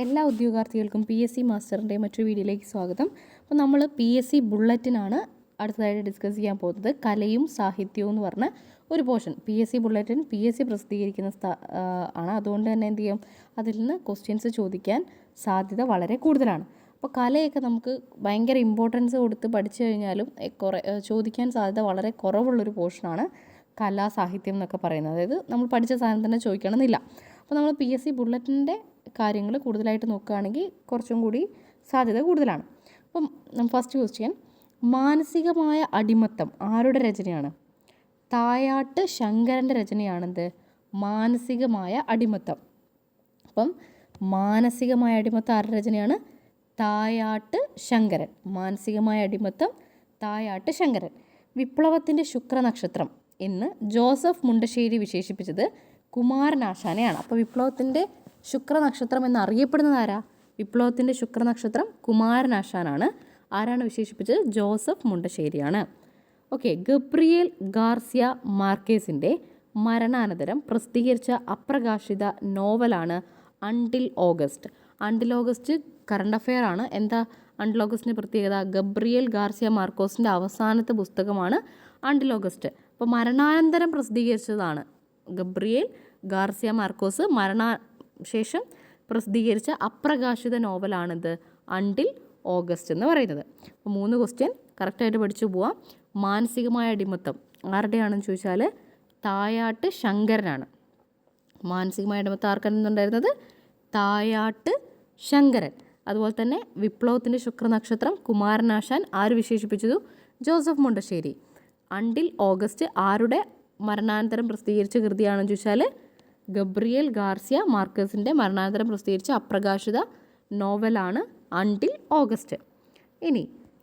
എല്ലാ ഉദ്യോഗാർത്ഥികൾക്കും P S C മാസ്റ്ററിന്റെ മറ്റൊരു വീഡിയോയിലേക്ക് സ്വാഗതം. അപ്പോൾ നമ്മൾ പി എസ് സി ബുള്ളറ്റിനാണ് അടുത്തതായിട്ട് ഡിസ്കസ് ചെയ്യാൻ പോകുന്നത്. കലയും സാഹിത്യവും എന്ന് പറഞ്ഞ ഒരു portion P S C bulletin P S C പ്രസിദ്ധീകരിക്കുന്ന ആണ്. അതുകൊണ്ട് തന്നെ എന്ത് ചെയ്യും? അതിൽ നിന്ന് ക്വസ്റ്റ്യൻസ് ചോദിക്കാൻ സാധ്യത വളരെ കൂടുതലാണ്. അപ്പോൾ കലയൊക്കെ നമുക്ക് ഭയങ്കര ഇമ്പോർട്ടൻസ് കൊടുത്ത് പഠിച്ചു കഴിഞ്ഞാലും കുറേ ചോദിക്കാൻ സാധ്യത വളരെ കുറവുള്ളൊരു പോർഷനാണ് കലാ സാഹിത്യം എന്നൊക്കെ പറയുന്നത്. അതായത് നമ്മൾ പഠിച്ച സാധനം തന്നെ ചോദിക്കണമെന്നില്ല. അപ്പോൾ നമ്മൾ പി എസ് സി ബുള്ളറ്റിന്റെ കാര്യങ്ങൾ കൂടുതലായിട്ട് നോക്കുകയാണെങ്കിൽ കുറച്ചും കൂടി സാധ്യത കൂടുതലാണ്. അപ്പം ഫസ്റ്റ് ക്വസ്റ്റ്യൻ മാനസികമായ അടിമത്തം ആരുടെ രചനയാണ്? തായാട്ട് ശങ്കരന്റെ രചനയാണെന്ത്? മാനസികമായ അടിമത്തം. അപ്പം മാനസികമായ അടിമത്തം ആരുടെ രചനയാണ്? തായാട്ട് ശങ്കരൻ. മാനസികമായ അടിമത്തം തായാട്ട് ശങ്കരൻ. വിപ്ലവത്തിന്റെ ശുക്രനക്ഷത്രം എന്ന് ജോസഫ് മുണ്ടശ്ശേരി വിശേഷിപ്പിച്ചത് കുമാരനാശാനെയാണ്. അപ്പോൾ വിപ്ലവത്തിന്റെ ശുക്രനക്ഷത്രം എന്നറിയപ്പെടുന്നത് ആരാ? വിപ്ലവത്തിന്റെ ശുക്രനക്ഷത്രം കുമാരനാശാനാണ് ആരാണ് വിശേഷിപ്പിച്ചത്? ജോസഫ് മുണ്ടശ്ശേരിയാണ്. ഓക്കെ ഗബ്രിയേൽ ഗാർസിയ മാർക്കേസിന്റെ മരണാനന്തരം പ്രസിദ്ധീകരിച്ച അപ്രകാശിത നോവലാണ് until August. Until August current affair ആണ്. എന്താ അണ്ടിൽ ഓഗസ്റ്റിന്റെ പ്രത്യേകത? ഗബ്രിയേൽ ഗാർസിയ മാർക്കോസിന്റെ അവസാനത്തെ പുസ്തകമാണ് അണ്ടിൽ ഓഗസ്റ്റ്. അപ്പോൾ മരണാനന്തരം പ്രസിദ്ധീകരിച്ചതാണ് ഗബ്രിയേൽ ഗാർസിയ മാർക്കോസ്. മരണാ ശേഷം പ്രസിദ്ധീകരിച്ച അപ്രകാശിത നോവലാണിത് അണ്ടിൽ ഓഗസ്റ്റ് എന്ന് പറയുന്നത്. അപ്പോൾ മൂന്ന് ക്വസ്റ്റ്യൻ കറക്റ്റായിട്ട് പഠിച്ചു പോവാം. മാനസികമായ അടിമത്തം ആരുടെയാണെന്ന് ചോദിച്ചാൽ തായാട്ട് ശങ്കരനാണ്. മാനസികമായ അടിമത്തം ആർക്കാണെന്നുണ്ടായിരുന്നത് തായാട്ട് ശങ്കരൻ. അതുപോലെ തന്നെ വിപ്ലവത്തിന്റെ ശുക്രനക്ഷത്രം കുമാരനാശാൻ ആര് വിശേഷിപ്പിച്ചതു? ജോസഫ് മുണ്ടശ്ശേരി. അണ്ടിൽ ഓഗസ്റ്റ് ആരുടെ മരണാനന്തരം പ്രസിദ്ധീകരിച്ച കൃതിയാണെന്ന് ചോദിച്ചാൽ ഗബ്രിയേൽ ഗാർസിയ മാർക്കസിന്റെ മരണാനന്തരം പ്രസിദ്ധീകരിച്ച അപ്രകാശിത നോവലാണ് അണ്ടിൽ ഓഗസ്റ്റ്. ഇനി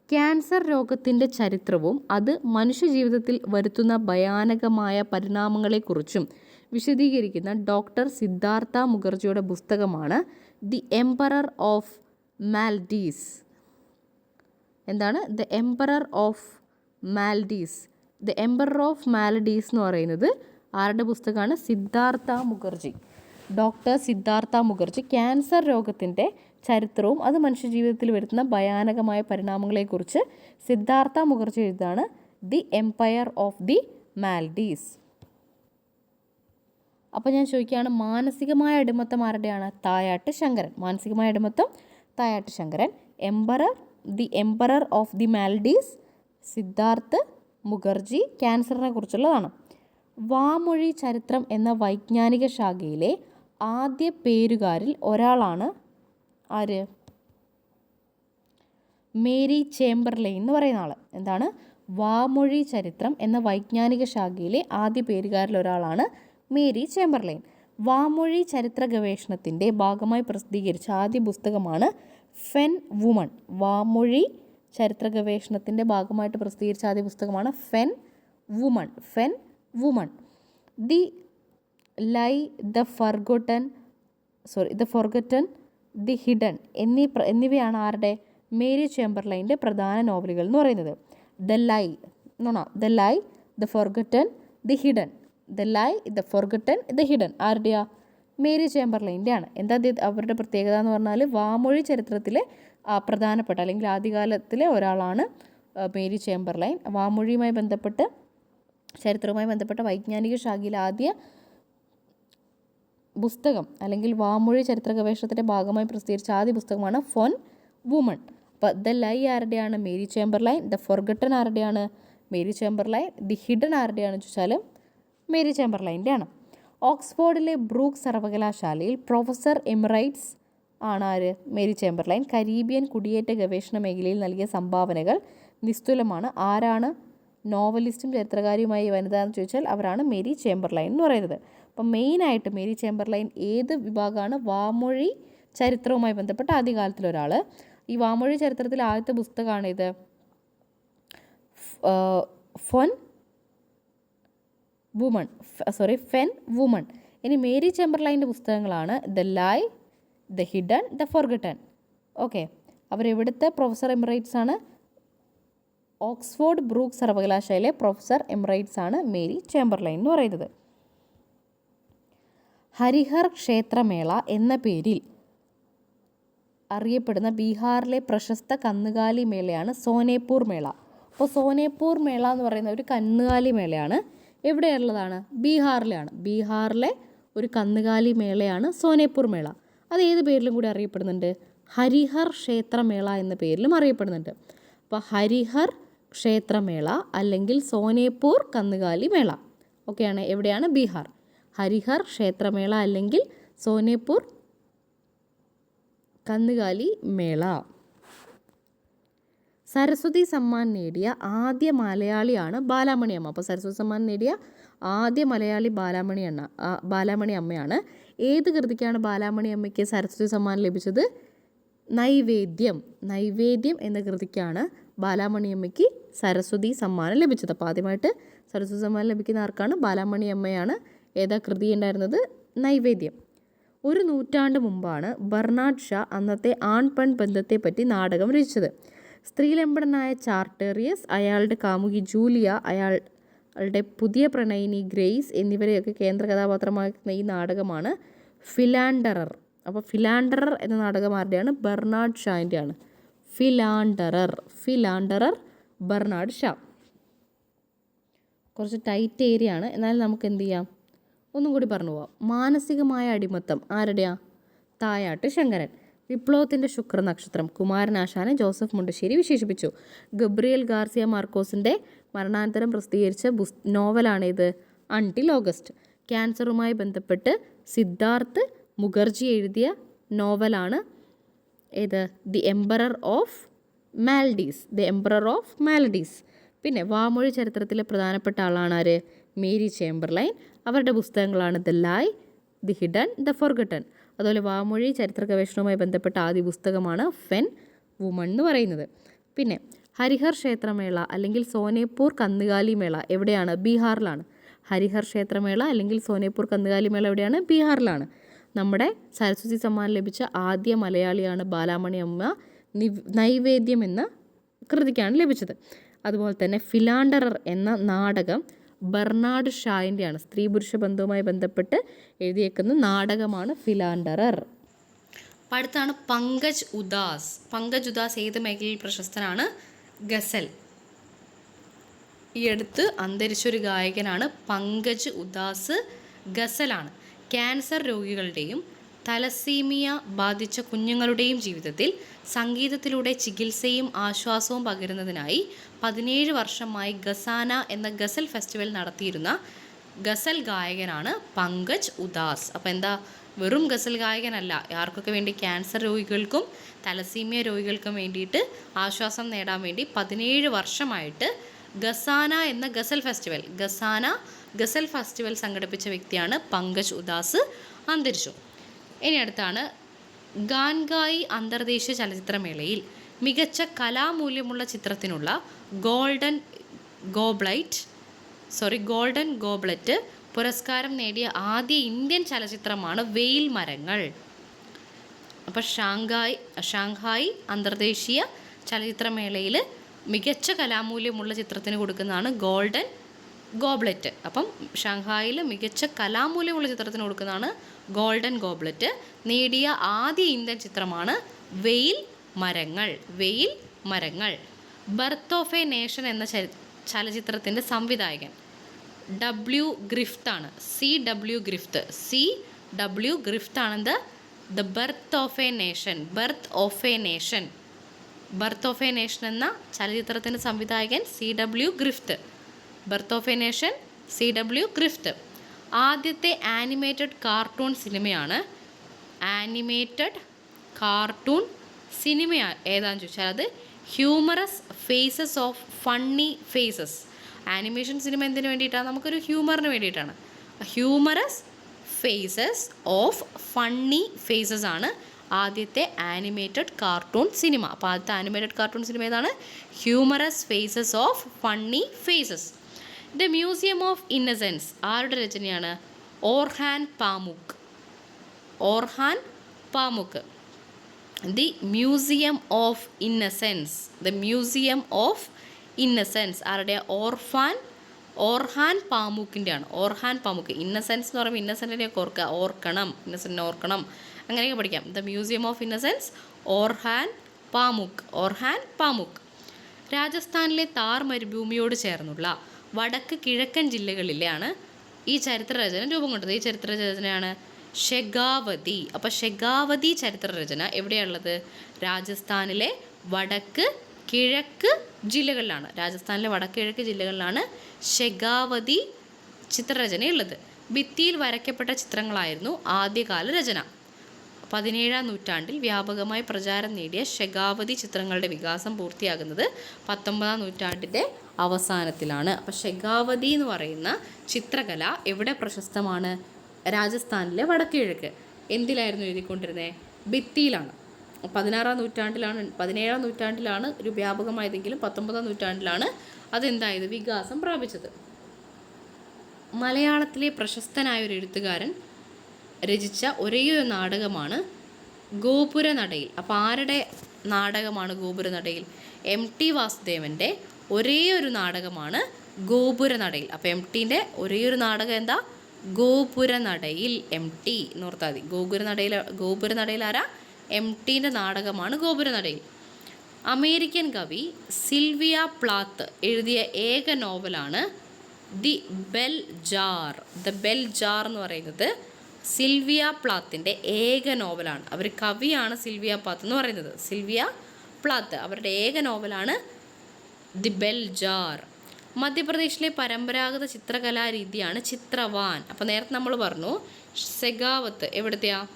ക്യാൻസർ രോഗത്തിന്റെ ചരിത്രവും അത് മനുഷ്യജീവിതത്തിൽ വരുത്തുന്ന ഭയാനകമായ പരിണാമങ്ങളെക്കുറിച്ചും വിശദീകരിക്കുന്ന ഡോക്ടർ സിദ്ധാർത്ഥ മുഖർജിയുടെ പുസ്തകമാണ് ദി എംപറർ ഓഫ് മാൽഡീസ് എന്താണ്? The emperor of maladies the emperor of maladies എന്ന് പറയുന്നത് ആരുടെ പുസ്തകമാണ്? സിദ്ധാർത്ഥ മുഖർജി. ഡോക്ടർ സിദ്ധാർത്ഥ മുഖർജി. ക്യാൻസർ രോഗത്തിന്റെ ചരിത്രവും അത് മനുഷ്യജീവിതത്തിൽ വരുത്തുന്ന ഭയാനകമായ പരിണാമങ്ങളെക്കുറിച്ച് Siddhartha Mukherjee എഴുതാണ് the empire of the maladies അപ്പോൾ ഞാൻ ചോദിക്കുകയാണ് മാനസികമായ അടിമത്തം ആരുടെയാണ്? തായാട്ട് ശങ്കരൻ. മാനസികമായ അടിമത്തം? Thayat Sankaran. Emperor the emperor of the maladies Siddharth Mukherjee ക്യാൻസറിനെ കുറിച്ചുള്ളതാണ്. വാമൊഴി ചരിത്രം എന്ന വൈജ്ഞാനിക ശാഖയിലെ ആദ്യ പേരുകാരിൽ ഒരാളാണ് ആര്? മേരി ചേംബർലെയിൻ എന്ന് പറയുന്ന ആൾ എന്താണ്? വാമൊഴി ചരിത്രം എന്ന വൈജ്ഞാനിക ശാഖയിലെ ആദ്യ പേരുകാരിൽ ഒരാളാണ് മേരി ചേംബർലെയിൻ വാമൊഴി ചരിത്ര ഗവേഷണത്തിന്റെ ഭാഗമായി പ്രസിദ്ധീകരിച്ച ആദ്യ പുസ്തകമാണ് ഫെൻ വുമൺ. വാമൊഴി ചരിത്ര ഗവേഷണത്തിന്റെ ഭാഗമായിട്ട് പ്രസിദ്ധീകരിച്ച ആദ്യ പുസ്തകമാണ് fen woman. Fen woman the lie the forgotten sorry the forgotten the hidden എന്നീ എന്നിവയാണ് ആരുടെ? മേരി ചേംബർലൈന്റെ പ്രധാന നോവലുകൾ എന്ന് പറയുന്നത്. The lie no no the lie the forgotten the hidden the lie the forgotten the hidden ആരുടെയാ? Mary ചേംബർലൈന്റെ ആണ് എന്താ അവരുടെ പ്രത്യേകത എന്ന് പറഞ്ഞാൽ വാമൊഴി ചരിത്രത്തിലെ പ്രധാനപ്പെട്ട അല്ലെങ്കിൽ ആദ്യകാലത്തിലെ ഒരാളാണ് മേരി ചേംബർലൈൻ. വാമൊഴിയുമായി ബന്ധപ്പെട്ട് ചരിത്രവുമായി ബന്ധപ്പെട്ട വൈജ്ഞാനിക ശാഖയിലെ ആദ്യ പുസ്തകം അല്ലെങ്കിൽ വാമൊഴി ചരിത്ര ഗവേഷണത്തിന്റെ ഭാഗമായി പ്രസിദ്ധീകരിച്ച ആദ്യ പുസ്തകമാണ് ഫോൺ വുമൺ. അപ്പോൾ the lie ആരുടെയാണ്? Mary Chamberlain. The forgotten ആരുടെയാണ്? Mary Chamberlain. The hidden ആരുടെയാണ് ചോദിച്ചാൽ മേരി ചേംബർലൈന്റെ ആണ് ഓക്സ്ഫോർഡിലെ ബ്രൂക്ക് സർവകലാശാലയിൽ പ്രൊഫസർ എമിറൈറ്റ്സ് ആണ് ആര്? Mary Chamberlain. കരീബിയൻ കുടിയേറ്റ ഗവേഷണ മേഖലയിൽ നൽകിയ സംഭാവനകൾ നിസ്തുലമാണ്. ആരാണ്? നോവലിസ്റ്റും ചരിത്രകാരിയുമായി വനിത എന്ന് ചോദിച്ചാൽ അവരാണ് മേരി ചേംബർലൈൻ എന്ന് പറയുന്നത്. അപ്പം മെയിനായിട്ട് മേരി ചേംബർലൈൻ ഏത് വിഭാഗമാണ്? വാമൊഴി ചരിത്രവുമായി ബന്ധപ്പെട്ട ആദ്യകാലത്തിലൊരാൾ ഈ വാമൊഴി ചരിത്രത്തിൽ ആദ്യത്തെ പുസ്തകമാണ് ഇത് fen woman sorry fen woman. ഇനി മേരി ചെമ്പർലൈന്റെ പുസ്തകങ്ങളാണ് the lie the hidden the forgotten. Okay. അവരെവിടുത്തെ professor emeritus ആണ് ഓക്സ്ഫോർഡ് ബ്രൂക്ക് സർവകലാശാലയിലെ പ്രൊഫസർ എംറൈറ്റ്സ് ആണ് മേരി ചേംബർലൈൻ എന്ന് പറയുന്നത്. ഹരിഹർ ക്ഷേത്രമേള എന്ന പേരിൽ അറിയപ്പെടുന്ന ബീഹാറിലെ പ്രശസ്ത കന്നുകാലി മേളയാണ് സോനേപൂർ മേള. അപ്പോൾ സോനേപൂർ മേള എന്ന് പറയുന്ന ഒരു കന്നുകാലി മേളയാണ് എവിടെയുള്ളതാണ്? ബീഹാറിലാണ്. ബീഹാറിലെ ഒരു കന്നുകാലി മേളയാണ് സോനേപൂർ മേള. അത് ഏത് പേരിലും കൂടി അറിയപ്പെടുന്നുണ്ട്? ഹരിഹർ ക്ഷേത്രമേള എന്ന പേരിലും അറിയപ്പെടുന്നുണ്ട്. അപ്പോൾ ഹരിഹർ ക്ഷേത്രമേള അല്ലെങ്കിൽ സോനേപൂർ കന്നുകാലി മേള. ഒക്കെയാണ് എവിടെയാണ്? ബീഹാർ. ഹരിഹർ ക്ഷേത്രമേള അല്ലെങ്കിൽ സോനേപൂർ കന്നുകാലി മേള. സരസ്വതി സമ്മാൻ നേടിയ ആദ്യ മലയാളിയാണ് ബാലാമണി അമ്മ. അപ്പോൾ സരസ്വതി സമ്മാൻ നേടിയ ആദ്യ മലയാളി ബാലാമണി അണ്ണ ബാലാമണി അമ്മയാണ്. ഏത് കൃതിക്കാണ് ബാലാമണി അമ്മയ്ക്ക് സരസ്വതി സമ്മാൻ ലഭിച്ചത്? നൈവേദ്യം. നൈവേദ്യം എന്ന കൃതിക്കാണ് ബാലാമണി അമ്മയ്ക്ക് സരസ്വതി സമ്മാനം ലഭിച്ചത്. അപ്പോൾ ആദ്യമായിട്ട് സരസ്വതി സമ്മാനം ലഭിക്കുന്ന ആർക്കാണ്? ബാലാമണി അമ്മയാണ് ഏതാ കൃതി ഉണ്ടായിരുന്നത്? നൈവേദ്യം. ഒരു നൂറ്റാണ്ട് മുമ്പാണ് ബർണാഡ് ഷാ അന്നത്തെ ആൺ പെൺ ബന്ധത്തെപ്പറ്റി നാടകം രചിച്ചത്. സ്ത്രീലമ്പടനായ ചാർട്ടേറിയസ് അയാളുടെ കാമുകി ജൂലിയ അയാളുടെ പുതിയ പ്രണയിനി ഗ്രേസ് എന്നിവരെയൊക്കെ കേന്ദ്ര കഥാപാത്രമാക്കുന്ന ഈ നാടകമാണ് ഫിലാൻഡറർ. അപ്പോൾ ഫിലാൻഡറർ എന്ന നാടകം ആരുടെയാണ്? Bernard ഷാന്റെയാണ്. Philanderer philanderer Bernard Shaw. കുറച്ച് ടൈറ്റ് ഏരിയ ആണ് എന്നാൽ നമുക്ക് എന്ത് ചെയ്യാം? ഒന്നും കൂടി പറഞ്ഞു പോവാം. മാനസികമായ അടിമത്തം. ആരുടെയാ? തായാട്ട് ശങ്കരൻ. വിപ്ലവത്തിന്റെ ശുക്ര നക്ഷത്രം കുമാരനാശാനെ ജോസഫ് മുണ്ടശ്ശേരി വിശേഷിപ്പിച്ചു. ഗബ്രിയൽ ഗാർസിയ മാർക്കോസിന്റെ മരണാനന്തരം പ്രസിദ്ധീകരിച്ച ബുസ് നോവലാണിത്. Until August. ക്യാൻസറുമായി ബന്ധപ്പെട്ട് സിദ്ധാർത്ഥ് മുഖർജി എഴുതിയ നോവലാണ് ഏത്? The emperor of maladies the emperor of maladies പിന്നെ വാമൊഴി ചരിത്രത്തിലെ പ്രധാനപ്പെട്ട ആളാണ് ആര്? Mary Chamberlain. അവരുടെ പുസ്തകങ്ങളാണ് the lie the hidden the forgotten അതുപോലെ വാമൊഴി ചരിത്ര ഗവേഷണവുമായി ബന്ധപ്പെട്ട ആദ്യ പുസ്തകമാണ് ഫെൻ വുമൺ എന്ന് പറയുന്നത്. പിന്നെ ഹരിഹർ ക്ഷേത്രമേള അല്ലെങ്കിൽ സോനേപൂർ കന്നുകാലി മേള എവിടെയാണ്? ബീഹാറിലാണ്. ഹരിഹർ ക്ഷേത്രമേള അല്ലെങ്കിൽ സോനേപൂർ കന്നുകാലി മേള എവിടെയാണ്? ബീഹാറിലാണ്. നമ്മുടെ സരസ്വതി സമ്മാനം ലഭിച്ച ആദ്യ മലയാളിയാണ് ബാലാമണി അമ്മ നൈവേദ്യം എന്ന കൃതിക്കാണ് ലഭിച്ചത്. അതുപോലെ തന്നെ ഫിലാണ്ടറർ എന്ന നാടകം ബർണാഡ് ഷായിന്റെയാണ് സ്ത്രീ പുരുഷ ബന്ധവുമായി ബന്ധപ്പെട്ട് എഴുതിയേക്കുന്ന നാടകമാണ് ഫിലാണ്ടറർ. അപ്പം അടുത്താണ് പങ്കജ് ഉദാസ്. പങ്കജ് ഉദാസ് ഏത് മേഖലയിൽ പ്രശസ്തനാണ്? ഗസൽ. ഈ അടുത്ത് അന്തരിച്ചൊരു ഗായകനാണ് പങ്കജ് ഉദാസ് ഗസലാണ്. ക്യാൻസർ രോഗികളുടെയും തലസീമിയ ബാധിച്ച കുഞ്ഞുങ്ങളുടെയും ജീവിതത്തിൽ സംഗീതത്തിലൂടെ ചികിത്സയും ആശ്വാസവും പകരുന്നതിനായി പതിനേഴ് വർഷമായി ഗസാന എന്ന ഗസൽ ഫെസ്റ്റിവൽ നടത്തിയിരുന്ന ഗസൽ ഗായകനാണ് പങ്കജ് ഉദാസ്. അപ്പോൾ എന്താ വെറും ഗസൽ ഗായകനല്ല ആർക്കൊക്കെ വേണ്ടി ക്യാൻസർ രോഗികൾക്കും തലസീമിയ രോഗികൾക്കും വേണ്ടിയിട്ട് ആശ്വാസം നേടാൻ വേണ്ടി പതിനേഴ് വർഷമായിട്ട് ഗസാന എന്ന ഗസൽ ഫെസ്റ്റിവൽ ഗസാന ഗസൽ ഫെസ്റ്റിവൽ സംഘടിപ്പിച്ച വ്യക്തിയാണ് പങ്കജ് ഉദാസ് അന്തരിച്ചു. ഇനി അടുത്താണ് ഗാൻഗായി അന്തർദേശീയ ചലച്ചിത്രമേളയിൽ മികച്ച കലാമൂല്യമുള്ള ചിത്രത്തിനുള്ള golden goblet sorry golden goblet പുരസ്കാരം നേടിയ ആദ്യ ഇന്ത്യൻ ചലച്ചിത്രമാണ് വെയിൽ മരങ്ങൾ. അപ്പോൾ ഷാങ്ഹായ് ഷാങ്ഹായ് അന്തർദേശീയ ചലച്ചിത്രമേളയിൽ മികച്ച കലാമൂല്യമുള്ള ചിത്രത്തിന് കൊടുക്കുന്നതാണ് ഗോൾഡൻ ഗോബ്ലറ്റ്. അപ്പം ഷാങ്ഹായിൽ മികച്ച കലാമൂല്യമുള്ള ചിത്രത്തിന് കൊടുക്കുന്നതാണ് ഗോൾഡൻ ഗോബ്ലറ്റ്. നേടിയ ആദ്യ ഇന്ത്യൻ ചിത്രമാണ് വെയിൽ മരങ്ങൾ വെയിൽ മരങ്ങൾ. ബർത്ത് ഓഫ് എ നേഷൻ എന്ന ചലച്ചിത്രത്തിന്റെ സംവിധായകൻ W ഗ്രിഫ്താണ് C W Griffith C W Griffith the the birth of a nation. Birth of a nation. Birth of a nation എന്ന ചലച്ചിത്രത്തിന്റെ സംവിധായകൻ C W Griffith birth of a nation C W Griffith ആദ്യത്തെ animated cartoon സിനിമയാണ് animated cartoon cinema ഏതാണെന്ന് ചോദിച്ചാൽ അത് humorous faces of funny faces. Animation cinema എന്തിനു വേണ്ടിയിട്ടാണ്? നമുക്കൊരു ഹ്യൂമറിന് വേണ്ടിയിട്ടാണ്. Humorous faces of funny faces ആണ് ആദ്യത്തെ ആനിമേറ്റഡ് കാർട്ടൂൺ സിനിമ അപ്പോൾ ആദ്യത്തെ ആനിമേറ്റഡ് കാർട്ടൂൺ സിനിമ ഏതാണ്? Humorous faces of funny faces the museum of innocence ആരുടെ രചനയാണ്? Orhan Pamuk Orhan Pamuk the museum of innocence the museum of innocence ആരുടെ? ഓർഫാൻ Orhan പാമുക്കിന്റെയാണ് Orhan Pamuk innocence എന്ന് പറയുമ്പോൾ ഇന്നസെന്റിനെ ഓർക്കുക. ഓർക്കണം. ഇന്നസെന്റിനെ ഓർക്കണം. അങ്ങനെയൊക്കെ പഠിക്കാം. The museum of innocence Orhan Pamuk Orhan Pamuk രാജസ്ഥാനിലെ താർ മരുഭൂമിയോട് ചേർന്നുള്ള വടക്ക് കിഴക്കൻ ജില്ലകളിലാണ് ഈ ചരിത്രരചന രൂപം കൊണ്ടത്. ഈ ചരിത്രരചനയാണ് ഷെഗാവതി. അപ്പോൾ ഷെഗാവതി ചരിത്രരചന എവിടെയാണുള്ളത്? രാജസ്ഥാനിലെ വടക്ക് കിഴക്ക് ജില്ലകളിലാണ്. രാജസ്ഥാനിലെ വടക്ക് കിഴക്ക് ജില്ലകളിലാണ് ഷെഗാവതി ചിത്രരചനയുള്ളത്. ഭിത്തിയിൽ വരയ്ക്കപ്പെട്ട ചിത്രങ്ങളായിരുന്നു ആദ്യകാല രചന. പതിനേഴാം നൂറ്റാണ്ടിൽ വ്യാപകമായി പ്രചാരം നേടിയ ഷെഗാവതി ചിത്രങ്ങളുടെ വികാസം പൂർത്തിയാകുന്നത് പത്തൊമ്പതാം നൂറ്റാണ്ടിന്റെ അവസാനത്തിലാണ്. അപ്പോൾ ഷെഗാവതി എന്ന് പറയുന്ന ചിത്രകല എവിടെ പ്രശസ്തമാണ്? രാജസ്ഥാനിലെ വടക്കിഴക്ക് എന്തിലായിരുന്നു എഴുതിക്കൊണ്ടിരുന്നത് ഭിത്തിയിലാണ്. പതിനാറാം നൂറ്റാണ്ടിലാണ് പതിനേഴാം നൂറ്റാണ്ടിലാണ് ഒരു വ്യാപകമായതെങ്കിലും പത്തൊമ്പതാം നൂറ്റാണ്ടിലാണ് അതെന്തായത്? വികാസം പ്രാപിച്ചത്. മലയാളത്തിലെ പ്രശസ്തനായ ഒരു എഴുത്തുകാരൻ രചിച്ച ഒരേയൊരു നാടകമാണ് ഗോപുര നടയിൽ അപ്പോൾ ആരുടെ നാടകമാണ് ഗോപുര നടയിൽ എം ടി വാസുദേവന്റെ ഒരേ ഒരു നാടകമാണ് ഗോപുര നടയിൽ അപ്പോൾ എം ടീന്റെ ഒരേ ഒരു നാടകം എന്താ? ഗോപുര നടയിൽ എം ടി എന്ന് ഓർത്താൽ മതി. ഗോപുര നടയിൽ ആരാ? എം ടീന്റെ നാടകമാണ് ഗോപുര നടയിൽ അമേരിക്കൻ കവി സിൽവിയ പ്ലാത്ത് എഴുതിയ ഏക നോവലാണ് the bell jar. The bell jar എന്ന് പറയുന്നത് സിൽവിയ പ്ലാത്തിന്റെ ഏക നോവലാണ്. അവർ കവിയാണ് സിൽവിയ പ്ലാത്ത് എന്ന് പറയുന്നത്. സിൽവിയ പ്ലാത്ത് അവരുടെ ഏക നോവലാണ് ദി ബെൽ ജാർ. മധ്യപ്രദേശിലെ പരമ്പരാഗത ചിത്രകലാരീതിയാണ് ചിത്രവാൻ. അപ്പോൾ നേരത്തെ നമ്മൾ പറഞ്ഞു സെഗാവത്ത് എവിടത്തെയാ?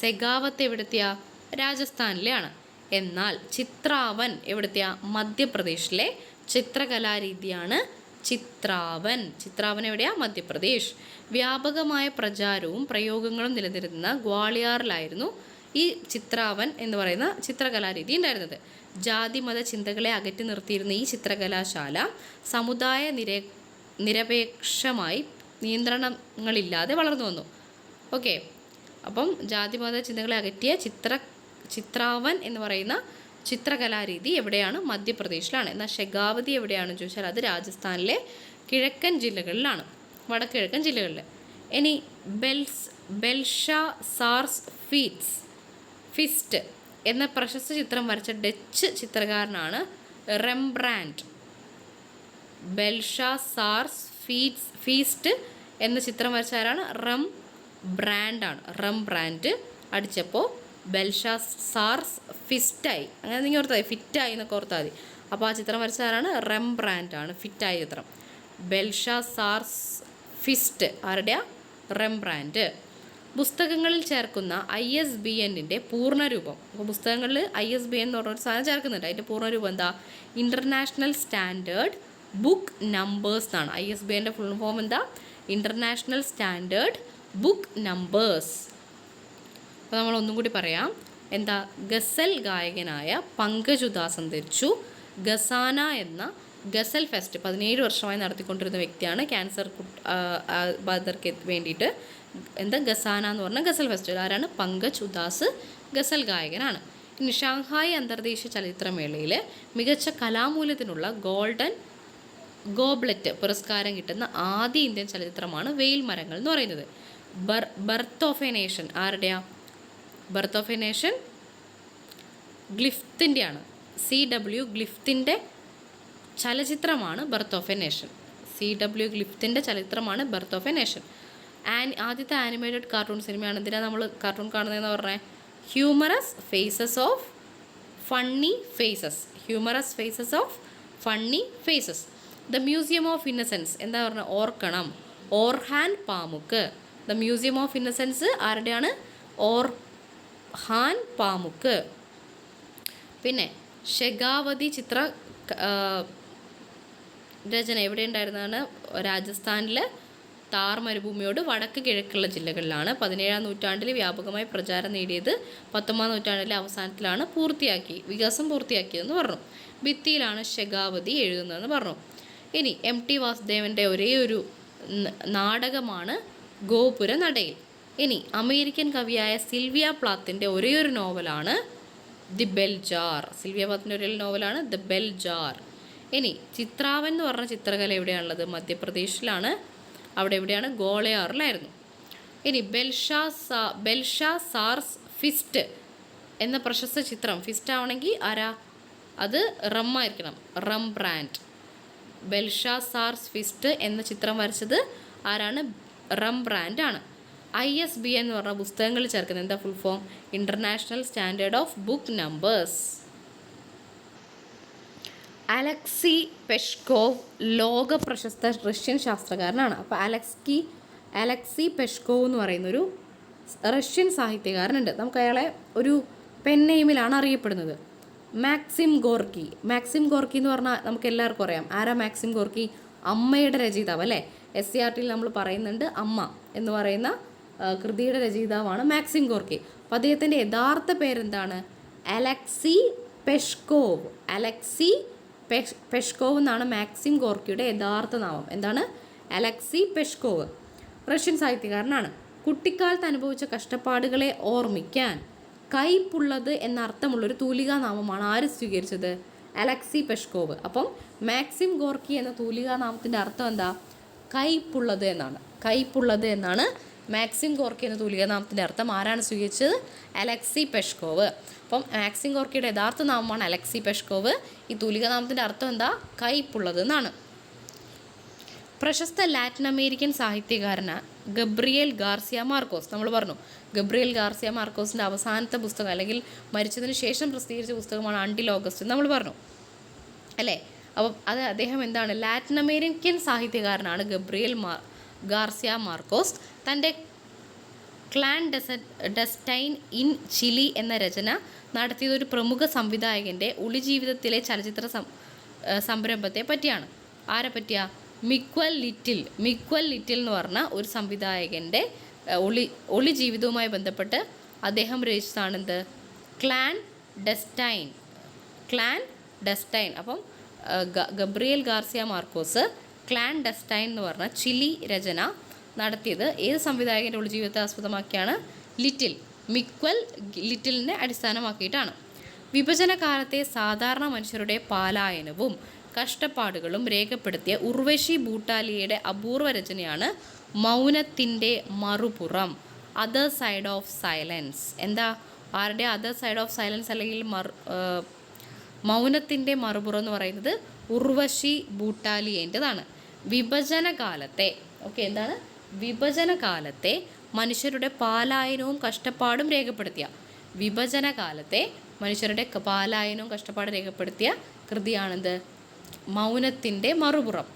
സെഗാവത്ത് എവിടത്തെയാ? രാജസ്ഥാനിലെയാണ്. എന്നാൽ ചിത്രാവൻ എവിടത്തെയാ? മധ്യപ്രദേശിലെ ചിത്രകലാരീതിയാണ് ചിത്രാവൻ. ചിത്രാവൻ എവിടെയാ? മധ്യപ്രദേശ്. വ്യാപകമായ പ്രചാരവും പ്രയോഗങ്ങളും നിലനിരുന്ന ഗ്വാളിയാറിലായിരുന്നു ഈ ചിത്രാവൻ എന്ന് പറയുന്ന ചിത്രകലാരീതി ഉണ്ടായിരുന്നത്. ജാതി മത ചിന്തകളെ അകറ്റി നിർത്തിയിരുന്ന ഈ ചിത്രകലാശാല സമുദായ നിരേ നിരപേക്ഷമായി നിയന്ത്രണങ്ങളില്ലാതെ വളർന്നു വന്നു. ഓക്കെ. അപ്പം ജാതി മത ചിന്തകളെ അകറ്റിയ ചിത്ര ചിത്രാവൻ എന്ന് പറയുന്ന ചിത്രകലാരീതി എവിടെയാണ്? മധ്യപ്രദേശിലാണ്. എന്നാൽ ഷെഗാവതി എവിടെയാണെന്ന് ചോദിച്ചാൽ അത് രാജസ്ഥാനിലെ കിഴക്കൻ ജില്ലകളിലാണ്. വടക്കിഴക്കൻ ജില്ലകളിൽ ഇനി bells Belshazzar's feats feast എന്ന പ്രശസ്ത ചിത്രം വരച്ച ഡച്ച് ചിത്രകാരനാണ് Rembrandt. Belshazzar's feats feast എന്ന ചിത്രം വരച്ച ആരാണ്? റം ബ്രാൻഡാണ് റം ബ്രാൻഡ് അടിച്ചപ്പോൾ ബെൽഷ സാർസ് ഫിസ്റ്റായി. അങ്ങനെ നിങ്ങൾ ഓർത്താൽ മതി. ഫിറ്റായി എന്നൊക്കെ ഓർത്താൽ മതി. അപ്പോൾ ആ ചിത്രം വരച്ച ആരാണ്? റം ബ്രാൻഡാണ് ഫിറ്റായ ചിത്രം. ബെൽഷ സാർസ് ഫിസ്റ്റ് ആരുടെയാ? റെംബ്രാൻഡ്. പുസ്തകങ്ങളിൽ ചേർക്കുന്ന ഐ എസ് ബി എന്നിന്റെ പൂർണരൂപം. അപ്പോൾ പുസ്തകങ്ങളിൽ ഐ എസ് ബി എന്ന് പറഞ്ഞൊരു സാധനം ചേർക്കുന്നുണ്ട്. അതിന്റെ പൂർണരൂപം എന്താ? ഇന്റർനാഷണൽ സ്റ്റാൻഡേർഡ് ബുക്ക് നമ്പേഴ്സ് എന്നാണ്. ഐ എസ് ബി എന്റെ ഫുൾ ഫോം എന്താ? ഇന്റർനാഷണൽ സ്റ്റാൻഡേർഡ് ബുക്ക് നമ്പേഴ്സ് അപ്പോൾ നമ്മൾ ഒന്നും കൂടി പറയാം. എന്താ? ഗസൽ ഗായകനായ പങ്കജ് ഉദാസ് അന്തരിച്ചു ഗസാന എന്ന ഗസൽ ഫെസ്റ്റ് പതിനേഴ് വർഷമായി നടത്തിക്കൊണ്ടിരുന്ന വ്യക്തിയാണ് ക്യാൻസർ ബാധർക്ക് വേണ്ടിയിട്ട്. എന്താ ഗസാന എന്ന് പറഞ്ഞ ഗസൽ ഫെസ്റ്റിവൽ. ആരാണ്? പങ്കജ് ഉദാസ് ഗസൽ ഗായകനാണ്. ഇനി ഷാങ്ഹായ് അന്തർദേശീയ ചലച്ചിത്രമേളയിൽ മികച്ച കലാമൂല്യത്തിനുള്ള ഗോൾഡൻ ഗോബ്ലറ്റ് പുരസ്കാരം കിട്ടുന്ന ആദ്യ ഇന്ത്യൻ ചലച്ചിത്രമാണ് വെയിൽ മരങ്ങൾ എന്ന് പറയുന്നത്. ബർ ബർത്ത് ഓഫ് എ നേഷൻ. ആരുടെയാ? ബർത്ത് ഓഫ് എ നേഷൻ ഗ്ലിഫ്തിന്റെയാണ് സി ഡബ്ല്യു ഗ്ലിഫ്റ്റിന്റെ ചലച്ചിത്രമാണ് birth of a nation C W ഗ്ലിഫ്റ്റിന്റെ ചലച്ചിത്രമാണ് ബർത്ത് ഓഫ് എ നേഷൻ ആൻ ആദ്യത്തെ ആനിമേറ്റഡ് കാർട്ടൂൺ സിനിമയാണ് എന്തിനാണ് നമ്മൾ കാർട്ടൂൺ കാണുന്നതെന്ന് പറഞ്ഞേ? Humorous phases of funny faces humorous phases of funny faces the museum of innocence എന്താ പറഞ്ഞാൽ ഓർക്കണം. Orhan Pamuk. The museum of innocence ആരുടെയാണ്? Orhan Pamuk. പിന്നെ ഷെഗാവതി ചിത്ര രചന എവിടെ ഉണ്ടായിരുന്നതാണ് രാജസ്ഥാനിലെ താർ മരുഭൂമിയോട് വടക്ക് കിഴക്കുള്ള ജില്ലകളിലാണ്. പതിനേഴാം നൂറ്റാണ്ടിൽ വ്യാപകമായി പ്രചാരം നേടിയത് പത്തൊമ്പതാം നൂറ്റാണ്ടിലെ അവസാനത്തിലാണ് പൂർത്തിയാക്കി വികാസം പൂർത്തിയാക്കിയതെന്ന് പറഞ്ഞു. ഭിത്തിയിലാണ് ശകാവതി എഴുതുന്നതെന്ന് പറഞ്ഞു. ഇനി എം ടി വാസുദേവന്റെ ഒരേ ഒരു നാടകമാണ് ഗോപുര നടയിൽ ഇനി അമേരിക്കൻ കവിയായ സിൽവിയ പ്ലാത്തിന്റെ ഒരേ ഒരു നോവലാണ് ദി ബെൽ ജാർ സിൽവിയ പ്ലാത്തിന്റെ ഒരേ നോവലാണ് ദി ബെൽ ജാർ ഇനി ചിത്രാവൻ എന്ന് പറഞ്ഞ ചിത്രകല എവിടെയാണുള്ളത്? മധ്യപ്രദേശിലാണ്. അവിടെ എവിടെയാണ്? ഗോളയാറിലായിരുന്നു. ഇനി ബെൽഷാ സാ ബെൽഷാ സാർസ് ഫിസ്റ്റ് എന്ന പ്രശസ്ത ചിത്രം. ഫിസ്റ്റ് ആവണമെങ്കിൽ ആരാ? അത് റം ആയിരിക്കണം. Rembrandt. Belshazzar's feast എന്ന ചിത്രം വരച്ചത് ആരാണ്? റം ബ്രാൻഡ് ആണ് ഐ എസ് ബി എന്ന് പറഞ്ഞ പുസ്തകങ്ങൾ ചേർക്കുന്നത്. എന്താ full form international standard of book numbers Alexei Peshkov ലോക പ്രശസ്ത റഷ്യൻ ശാസ്ത്രകാരനാണ്. അപ്പോൾ അലക്സ്കി അലക്സി പെഷ്കോവ് എന്ന് പറയുന്നൊരു റഷ്യൻ സാഹിത്യകാരനുണ്ട്. നമുക്ക് അയാളെ ഒരു പെൻ നെയിമിലാണ് അറിയപ്പെടുന്നത്. Maxim Gorky. മാക്സിം ഗോർക്കി എന്ന് പറഞ്ഞാൽ നമുക്ക് എല്ലാവർക്കും അറിയാം. ആരാ മാക്സിം ഗോർക്കി? അമ്മയുടെ രചയിതാവ് അല്ലേ? എസ് സി ആർ ടിയിൽ നമ്മൾ പറയുന്നുണ്ട് അമ്മ എന്ന് പറയുന്ന കൃതിയുടെ രചയിതാവാണ് മാക്സിം ഗോർക്കി. അപ്പോൾ അദ്ദേഹത്തിന്റെ യഥാർത്ഥ പേരെന്താണ്? അലക്സി പെഷ്കോവ്. അലക്സി പെഷ് പെഷ്കോവ് എന്നാണ് മാക്സിം ഗോർക്കിയുടെ യഥാർത്ഥ നാമം. എന്താണ്? Alexei Peshkov. റഷ്യൻ സാഹിത്യകാരനാണ്. കുട്ടിക്കാലത്ത് അനുഭവിച്ച കഷ്ടപ്പാടുകളെ ഓർമ്മിക്കാൻ കൈപ്പുള്ളത് എന്നർത്ഥമുള്ളൊരു അർത്ഥമുള്ളൊരു തൂലികാ നാമമാണ് ആര് സ്വീകരിച്ചത്? Alexei Peshkov. അപ്പം മാക്സിം ഗോർക്കി എന്ന തൂലികാ നാമത്തിന്റെ അർത്ഥം എന്താ? കൈപ്പുള്ളത് എന്നാണ്. കൈപ്പുള്ളത് എന്നാണ് മാക്സിം ഗോർക്കി എന്ന തൂലികാ നാമത്തിന്റെ അർത്ഥം ആരാണ് സ്വീകരിച്ചത്? Alexei Peshkov. അപ്പം മാക്സിം ഗോർക്കിയുടെ യഥാർത്ഥ നാമമാണ് അലക്സി പെഷ്കോവ്. ഈ തൂലികാ നാമത്തിന്റെ അർത്ഥം എന്താ? കയ്പുള്ളത് എന്നാണ്. പ്രശസ്ത ലാറ്റിൻ അമേരിക്കൻ സാഹിത്യകാരന ഗബ്രിയേൽ ഗാർസിയ മാർക്കോസ്. നമ്മൾ പറഞ്ഞു ഗബ്രിയേൽ ഗാർസിയ മാർക്കോസിന്റെ അവസാനത്തെ പുസ്തകം അല്ലെങ്കിൽ മരിച്ചതിന് ശേഷം പ്രസിദ്ധീകരിച്ച പുസ്തകമാണ് അണ്ടിൽ ഓഗസ്റ്റ് നമ്മൾ പറഞ്ഞു. അല്ലേ? അപ്പം അത് അദ്ദേഹം എന്താണ്? ലാറ്റിൻ അമേരിക്കൻ സാഹിത്യകാരനാണ് ഗബ്രിയേൽ മാർ ഗാർസിയ മാർക്കോസ് തന്റെ clandestine in Chile എന്ന രചന നടത്തിയത് ഒരു പ്രമുഖ സംവിധായകന്റെ ഒളിജീവിതത്തിലെ ചലച്ചിത്ര സംരംഭത്തെ പറ്റിയാണ്. ആരെ പറ്റിയ? മിക്വൽ ലിറ്റിൽ മിക്വൽ ലിറ്റിൽ എന്ന് പറഞ്ഞ ഒരു സംവിധായകന്റെ ഒളി ഒളി ജീവിതവുമായി ബന്ധപ്പെട്ട് അദ്ദേഹം രചിച്ചതാണെന്ത്? Clandestine clandestine. അപ്പം Gabriel Garcia Marquez clandestine എന്ന് പറഞ്ഞ ചിലി രചന നടത്തിയത് ഏത് സംവിധായകന്റെ ഉള്ള ജീവിതത്തെ ആസ്പദമാക്കിയാണ്? ലിറ്റിൽ മിക്വൽ ലിറ്റിലിനെ അടിസ്ഥാനമാക്കിയിട്ടാണ്. വിഭജന കാലത്തെ സാധാരണ മനുഷ്യരുടെ പാലായനവും കഷ്ടപ്പാടുകളും രേഖപ്പെടുത്തിയ ഉർവശി ബൂട്ടാലിയുടെ അപൂർവ രചനയാണ് മൗനത്തിന്റെ മറുപുറം അതർ സൈഡ് ഓഫ് സൈലൻസ് എന്താ? ആരുടെ? അതർ സൈഡ് ഓഫ് സൈലൻസ് അല്ലെങ്കിൽ മറു മൗനത്തിന്റെ മറുപുറം എന്ന് പറയുന്നത് ഉർവശി ബൂട്ടാലിയേന്റെതാണ്. വിഭജന കാലത്തെ ഓക്കെ എന്താണ്? വിഭജനകാലത്തെ മനുഷ്യരുടെ പാലായനവും കഷ്ടപ്പാടും രേഖപ്പെടുത്തിയ. വിഭജനകാലത്തെ മനുഷ്യരുടെ പാലായനവും കഷ്ടപ്പാടും രേഖപ്പെടുത്തിയ കൃതിയാണിത് മൗനത്തിന്റെ മറുപുറം.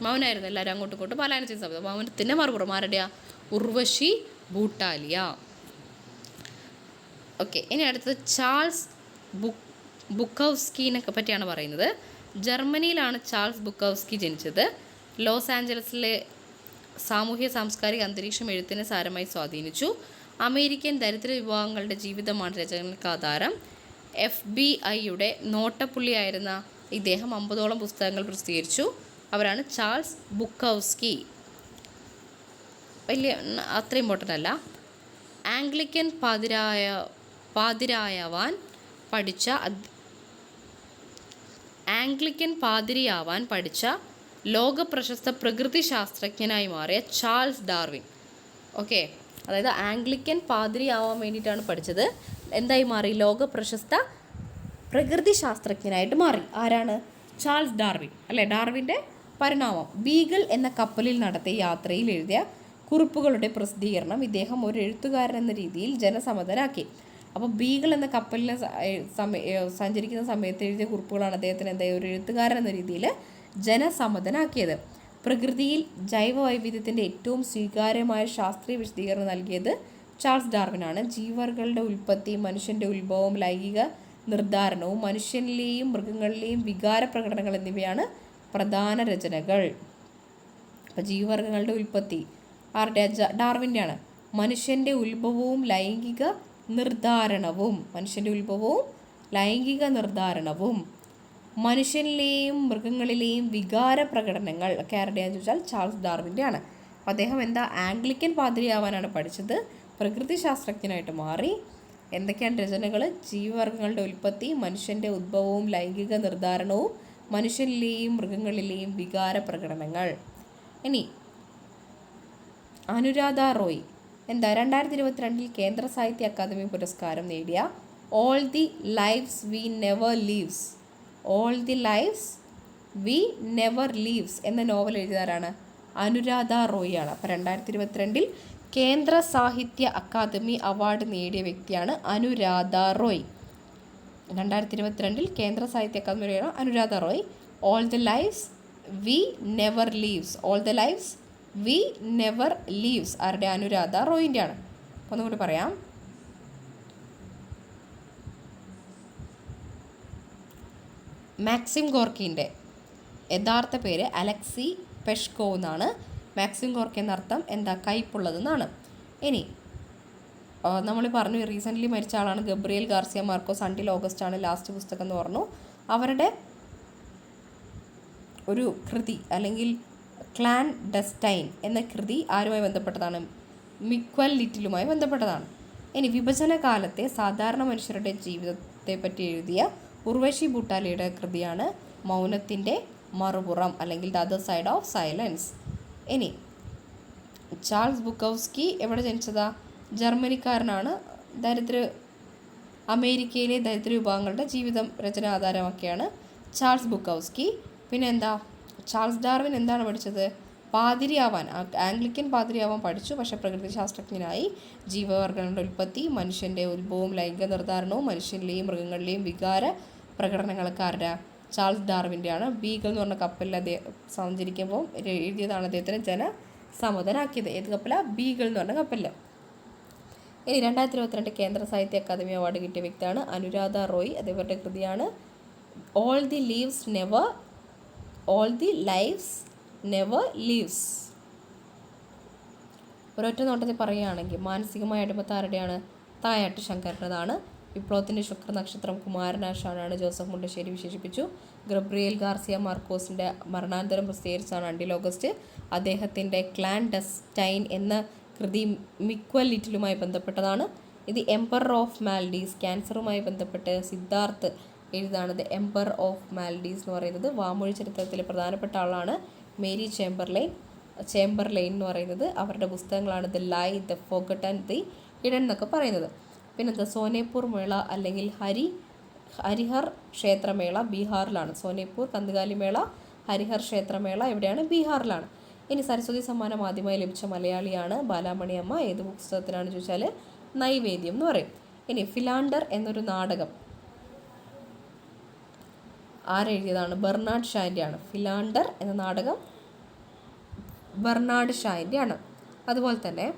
മൗനമായിരുന്നു എല്ലാവരും അങ്ങോട്ടും ഇങ്ങോട്ടും പാലായനം ചെയ്ത സമയത്ത്. മൗനത്തിന്റെ മറുപുറം ആരുടെയാ? ഉർവശി ബൂട്ടാലിയ ഓക്കെ ഇനി അടുത്തത് ചാൾസ് ബുക്ക് ബുക്കൗസ്കിനെ പറ്റിയാണ് പറയുന്നത്. ജർമ്മനിയിലാണ് ചാൾസ് ബുക്കൗസ്കി ജനിച്ചത്. ലോസ് ആഞ്ചലസിലെ സാമൂഹ്യ സാംസ്കാരിക അന്തരീക്ഷം എഴുത്തിനെ സാരമായി സ്വാധീനിച്ചു. അമേരിക്കൻ ദരിദ്ര വിഭാഗങ്ങളുടെ ജീവിതമാണ് രചനകൾക്ക് ആധാരം. എഫ് ബി ഐയുടെ നോട്ടപ്പുള്ളിയായിരുന്ന ഇദ്ദേഹം അമ്പതോളം പുസ്തകങ്ങൾ പ്രസിദ്ധീകരിച്ചു. അവരാണ് ചാൾസ് ബുക്കൗസ്കി. വലിയ അത്ര ഇമ്പോർട്ടന്റ് അല്ല. ആംഗ്ലിക്കൻ പാതിരായ പാതിരായവാൻ പഠിച്ച ആംഗ്ലിക്കൻ പാതിരിയാവാൻ പഠിച്ച ലോകപ്രശസ്ത പ്രകൃതി ശാസ്ത്രജ്ഞനായി മാറിയ ചാൾസ് ഡാർവിൻ. ഓക്കെ അതായത് ആംഗ്ലിക്കൻ പാതിരി ആവാൻ വേണ്ടിയിട്ടാണ് പഠിച്ചത്. എന്തായി മാറി? ലോക പ്രശസ്ത പ്രകൃതി ശാസ്ത്രജ്ഞനായിട്ട് മാറി. ആരാണ്? Charles Darwin. അല്ലേ? ഡാർവിന്റെ പരിണാമം ബീഗൽ എന്ന കപ്പലിൽ നടത്തിയ യാത്രയിൽ എഴുതിയ കുറിപ്പുകളുടെ പ്രസിദ്ധീകരണം ഇദ്ദേഹം ഒരു എഴുത്തുകാരൻ എന്ന രീതിയിൽ ജനസമ്മതനാക്കി അപ്പോൾ ബീഗൾ എന്ന കപ്പലിൽ സഞ്ചരിക്കുന്ന സമയത്ത് എഴുതിയ കുറിപ്പുകളാണ് അദ്ദേഹത്തിന് എന്താ ഒരു എഴുത്തുകാരൻ എന്ന രീതിയിൽ ജനസമ്മതനാക്കിയത്. പ്രകൃതിയിൽ ജൈവ വൈവിധ്യത്തിന്റെ ഏറ്റവും സ്വീകാര്യമായ ശാസ്ത്രീയ വിശദീകരണം നൽകിയത് ചാൾസ് ഡാർവിനാണ്. ജീവകളുടെ ഉൽപ്പത്തി മനുഷ്യന്റെ ഉത്ഭവം ലൈംഗിക നിർദ്ധാരണവും മനുഷ്യനിലെയും മൃഗങ്ങളിലെയും വികാര പ്രകടനങ്ങൾ എന്നിവയാണ് പ്രധാന രചനകൾ. അപ്പോൾ ജീവവർഗങ്ങളുടെ ഉൽപ്പത്തി ആരുടെ? ഡാർവിന്റെയാണ് മനുഷ്യന്റെ ഉത്ഭവവും ലൈംഗിക നിർദ്ധാരണവും മനുഷ്യന്റെ ഉത്ഭവവും ലൈംഗിക നിർദ്ധാരണവും. മനുഷ്യനിലെയും മൃഗങ്ങളിലെയും വികാര പ്രകടനങ്ങൾ ഒക്കെ ആരുടെയാന്ന് ചോദിച്ചാൽ ചാൾസ് ഡാർവിന്റെയാണ്. അപ്പോൾ അദ്ദേഹം എന്താ ആംഗ്ലിക്കൻ പാതിരിയാവാനാണ് പഠിച്ചത്? പ്രകൃതി ശാസ്ത്രജ്ഞനായിട്ട് മാറി. എന്തൊക്കെയാണ് രചനകൾ ജീവവർഗങ്ങളുടെ ഉൽപ്പത്തി മനുഷ്യന്റെ ഉദ്ഭവവും ലൈംഗിക നിർദ്ധാരണവും മനുഷ്യനിലെയും മൃഗങ്ങളിലെയും വികാര പ്രകടനങ്ങൾ ഇനി അനുരാധ റോയ്. എന്താ രണ്ടായിരത്തി ഇരുപത്തിരണ്ടിൽ കേന്ദ്ര സാഹിത്യ അക്കാദമി പുരസ്കാരം നേടിയ all the lives we never leaves all the lives we never leaves എന്ന നോവൽ എഴുതാറാണ് അനുരാധ റോയ് ആണ് അപ്പോൾ രണ്ടായിരത്തി ഇരുപത്തിരണ്ടിൽ കേന്ദ്ര സാഹിത്യ അക്കാദമി അവാർഡ് നേടിയ വ്യക്തിയാണ് അനുരാധ റോയ്. രണ്ടായിരത്തി ഇരുപത്തിരണ്ടിൽ കേന്ദ്ര സാഹിത്യ അക്കാദമി അക്കാദമിയുടെ Anuradha Roy. All the lives we never leaves all the lives we never leaves ആരുടെ? അനുരാധ റോയിന്റെ ആണ് അപ്പോൾ ഒന്നുകൂടി പറയാം. മാക്സിം ഗോർക്കിന്റെ യഥാർത്ഥ പേര് അലക്സി പെഷ്കോ എന്നാണ്. മാക്സിം ഗോർക്കി എന്നർത്ഥം എന്താ? കയ്പുള്ളതെന്നാണ്. ഇനി നമ്മൾ പറഞ്ഞു റീസെന്റ്ലി മരിച്ച ആളാണ് Gabriel Garcia Marquez until August ആണ് ലാസ്റ്റ് പുസ്തകം എന്ന് പറഞ്ഞു. അവരുടെ ഒരു കൃതി അല്ലെങ്കിൽ ക്ലാൻ ഡെസ്റ്റൈൻ എന്ന കൃതി ആരുമായി ബന്ധപ്പെട്ടതാണ്? മിക്വൽ ലിറ്റിലുമായി ബന്ധപ്പെട്ടതാണ്. ഇനി വിഭജന കാലത്തെ സാധാരണ മനുഷ്യരുടെ ജീവിതത്തെ പറ്റി എഴുതിയ ഉർവശി ബുട്ടാലിയുടെ കൃതിയാണ് മൗനത്തിന്റെ മറുപുറം അല്ലെങ്കിൽ the other side of silence ഇനി ചാൾസ് ബുക്കൗസ്കി എവിടെ ജനിച്ചതാ? ജർമ്മനിക്കാരനാണ്. ദരിദ്ര അമേരിക്കയിലെ ദരിദ്ര വിഭാഗങ്ങളുടെ ജീവിതം രചന ആധാരമാക്കിയാണ് ചാൾസ് ബുക്കൗസ്കി. പിന്നെ എന്താ ചാൾസ് ഡാർവിൻ എന്താണ് പഠിച്ചത്? പാതിരിയാവാൻ ആംഗ്ലിക്കൻ പാതിരിയാവാൻ പഠിച്ചു. പക്ഷേ പ്രകൃതിശാസ്ത്രജ്ഞനായി ജീവവർഗങ്ങളുടെ ഉൽപ്പത്തി മനുഷ്യന്റെ ഉത്ഭവവും ലൈംഗിക നിർദ്ധാരണവും മനുഷ്യനിലെയും മൃഗങ്ങളിലെയും വികാര പ്രകടനങ്ങളൊക്കെ ആരുടെ ചാൾസ് ഡാർവിന്റെയാണ്. ബീഗൾ എന്ന് പറഞ്ഞ കപ്പലിൽ അദ്ദേഹം സഞ്ചരിക്കുമ്പോൾ എഴുതിയതാണ് അദ്ദേഹത്തിന് ജന സമതനാക്കിയത് ഏത് കപ്പലാണ് ബീഗൾ എന്ന് പറഞ്ഞ കപ്പലിൽ. ഇനി രണ്ടായിരത്തി ഇരുപത്തിരണ്ട് കേന്ദ്ര സാഹിത്യ അക്കാദമി അവാർഡ് കിട്ടിയ വ്യക്തിയാണ് അനുരാധ റോയ്. അതേപോലെ കൃതിയാണ് all the leaves never all the lives never leaves ഒരൊറ്റ നോട്ടത്തിൽ പറയുകയാണെങ്കിൽ മാനസികമായ അടിമത്ത ആരുടെയാണ് തായാട്ട് ശങ്കരനതാണ് വിപ്ലവത്തിന്റെ ശുക്രനക്ഷത്രം കുമാരനാശാനാണ് ജോസഫ് മുണ്ടശ്ശേരി വിശേഷിപ്പിച്ചു. ഗബ്രിയേൽ ഗാർസിയ മാർക്കോസിന്റെ മരണാന്തരം പ്രസിദ്ധീകരിച്ചാണ് അണ്ടിൽ ലോഗസ്റ്റ് അദ്ദേഹത്തിന്റെ ക്ലാൻ ഡസ്റ്റൈൻ എന്ന കൃതി മിക്വൽ ലിറ്റിലുമായി ബന്ധപ്പെട്ടതാണ്. ഇത് എംപർ ഓഫ് മാൽഡീസ് ക്യാൻസറുമായി ബന്ധപ്പെട്ട് സിദ്ധാർത്ഥ് എഴുതാണ് ദ എംപർ ഓഫ് മാൽഡീസ് എന്ന് പറയുന്നത്. വാമൊഴി ചരിത്രത്തിലെ പ്രധാനപ്പെട്ട ആളാണ്. മേരി ചേംബർലൈൻ ചേംബർലൈൻ എന്ന് പറയുന്നത് അവരുടെ പുസ്തകങ്ങളാണ്. The lie the forgot and the Eden എന്നൊക്കെ പറയുന്നത്. പിന്നെ എന്താ സോനേപൂർ മേള അല്ലെങ്കിൽ ഹരി ഹരിഹർ ക്ഷേത്രമേള ബീഹാറിലാണ്. സോനേപൂർ കന്നുകാലി മേള ഹരിഹർ ക്ഷേത്രമേള എവിടെയാണ് ബീഹാറിലാണ്. ഇനി സരസ്വതി സമ്മാനം ആദ്യമായി ലഭിച്ച മലയാളിയാണ് ബാലാമണി അമ്മ ഏത് പുസ്തകത്തിനാണ് ചോദിച്ചാൽ നൈവേദ്യം എന്ന് പറയും. ഇനി ഫിലാണ്ടർ എന്നൊരു നാടകം ആരെഴുതിയതാണ്? ബെർണാഡ് ഷാന്റെ ഫിലാണ്ടർ എന്ന നാടകം ബെർണാഡ് ഷാന്റെ അതുപോലെ തന്നെ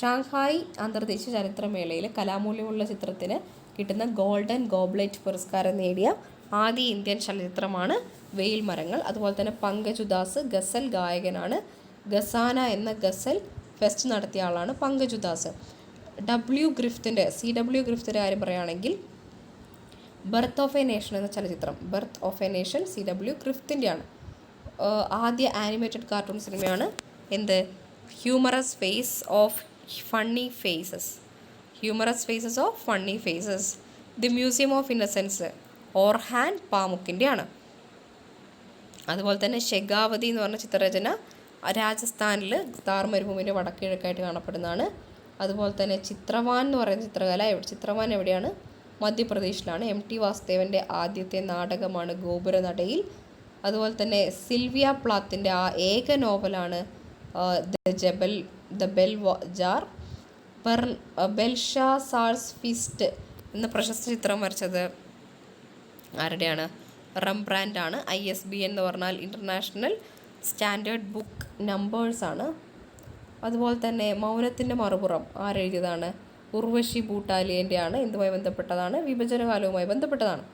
ഷാങ്ഹായ് അന്തർദേശീയ ചരിത്രമേളയിൽ കലാമൂല്യമുള്ള ചിത്രത്തിന് കിട്ടുന്ന ഗോൾഡൻ ഗോബ്ലെറ്റ് പുരസ്കാരം നേടിയ ആദ്യ ഇന്ത്യൻ ചലച്ചിത്രമാണ് വെയിൽ മരങ്ങൾ. അതുപോലെ തന്നെ പങ്കജ് ഉദാസ് ഗസൽ ഗായകനാണ്. ഗസാന എന്ന ഗസൽ ഫെസ്റ്റ് നടത്തിയ ആളാണ് പങ്കജ് ഉദാസ്. ഡബ്ല്യു ഗ്രിഫ്റ്റിന്റെ സി ഡബ്ല്യു ഗ്രിഫ്റ്റിന്റെ കാര്യം പറയുകയാണെങ്കിൽ ബർത്ത് ഓഫ് എ നേഷൻ എന്ന ചലച്ചിത്രം. Birth of a nation C W ക്രിഫ്റ്റിന്റെയാണ് ആദ്യ ആനിമേറ്റഡ് കാർട്ടൂൺ സിനിമയാണ് എന്ത്? Humorous phase of funny faces humorous phases of funny faces the museum of innocence Orhan പാമുക്കിന്റെയാണ് അതുപോലെ തന്നെ ഷെഗാവതി എന്ന് പറഞ്ഞ ചിത്രരചന രാജസ്ഥാനിൽ താർ മരുഭൂമിന്റെ വടക്കിഴക്കായിട്ട് കാണപ്പെടുന്നതാണ്. അതുപോലെ തന്നെ ചിത്രവാൻ എന്ന് പറയുന്ന ചിത്രകല ചിത്രവാൻ എവിടെയാണ്? മധ്യപ്രദേശിലാണ് എം ടി വാസുദേവന്റെ ആദ്യത്തെ നാടകമാണ് ഗോപുരനടയിൽ. അതുപോലെ തന്നെ സിൽവിയ പ്ലാത്തിന്റെ ആ ഏക നോവലാണ് ദ ജബൽ ദ ബെൽ ജാർ. ബെർ ബെൽഷാ സാൾസ് ഫിസ്റ്റ് എന്ന പ്രശസ്ത ചിത്രം വരച്ചത് ആരുടെയാണ്? റംബ്രാൻഡ് ആണ് ഐ എസ് ബി എന്ന് പറഞ്ഞാൽ ഇന്റർനാഷണൽ സ്റ്റാൻഡേർഡ് ബുക്ക് നമ്പേഴ്സാണ്. അതുപോലെ തന്നെ മൗനത്തിന്റെ മറുപുറം ആരെഴുതിയതാണ്? ഉർവശി ബൂട്ടാലിയന്റെ ആണ് എന്തുമായി ബന്ധപ്പെട്ടതാണ് വിഭജനകാലവുമായി ബന്ധപ്പെട്ടതാണ്.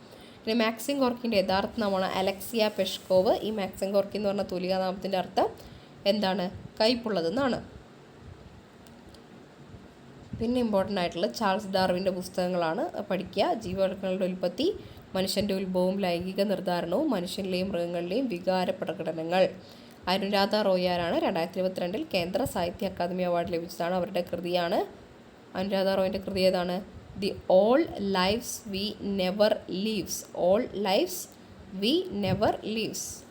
പിന്നെ മാക്സിം കോർക്കിന്റെ യഥാർത്ഥ നാമമാണ് അലക്സിയ പെഷ്കോവ്. ഈ മാക്സിം കോർക്കി എന്ന് പറഞ്ഞ തൂലികാനാമത്തിന്റെ അർത്ഥം എന്താണ്? കയ്പുള്ളതെന്നാണ്. പിന്നെ ഇമ്പോർട്ടന്റ് ആയിട്ടുള്ള ചാൾസ് ഡാർവിന്റെ പുസ്തകങ്ങളാണ് പഠിക്കുക. ജീവവർഗങ്ങളുടെ ഉൽപ്പത്തി മനുഷ്യന്റെ ഉത്ഭവവും ലൈംഗിക നിർദ്ധാരണവും മനുഷ്യനിലെയും മൃഗങ്ങളിലെയും വികാര പ്രകടനങ്ങൾ. അനുരാധ റോയാരാണ് രണ്ടായിരത്തി ഇരുപത്തിരണ്ടിൽ കേന്ദ്ര സാഹിത്യ അക്കാദമി അവാർഡ് ലഭിച്ചതാണ്. അവരുടെ കൃതിയാണ് അനുരാധ റോയിന്റെ കൃതി ഏതാണ്? The all lives we never leaves all lives we never leaves